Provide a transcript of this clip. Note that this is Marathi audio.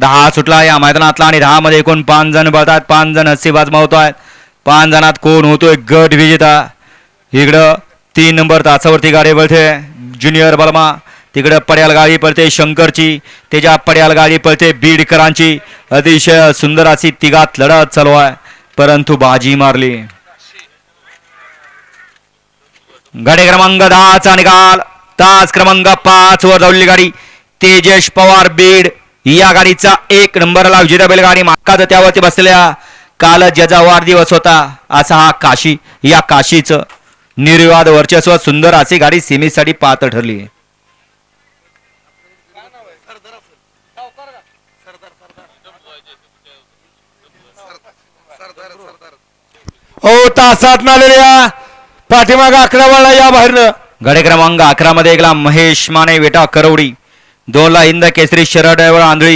दहा सुटला या मैदानातला आणि दहामध्ये एकूण पाच जण बळतात. पाच जण हस्सी आहेत पाच जणात कोण होतोय गट विजेता? इकडं तीन नंबर तासावरती गाडी पळते. ज्युनियर बलमा. तिकडं पड्याल गाडी पळते शंकरची. त्याच्या पड्याल गाडी पळते बीडकरांची. अतिशय सुंदर अशी तिघात लढत चालू आहे. परंतु बाजी मारली. गाडी क्रमांक दहाचा निकाल. तास क्रमांक पाच वर धावलेली गाडी. तेजेश पवार बीड. या गाडीचा एक नंबरला विजेता बैलगाडी माकाच त्यावरती बसलेल्या काल ज्याचा वाढदिवस होता. असा हा काशी या काशीचं निर्विवाद वर्चस्व सुंदर अशी गाडी सेमीसाठी पात्र ठरली. हो तासात नालेल्या पाठीमाग अकरा वाला या बाहेरनं. गाडी क्रमांक अकरा मध्ये एकला महेश माने वेटा करवडी दोनला हिंद केसरी शरद आंधळी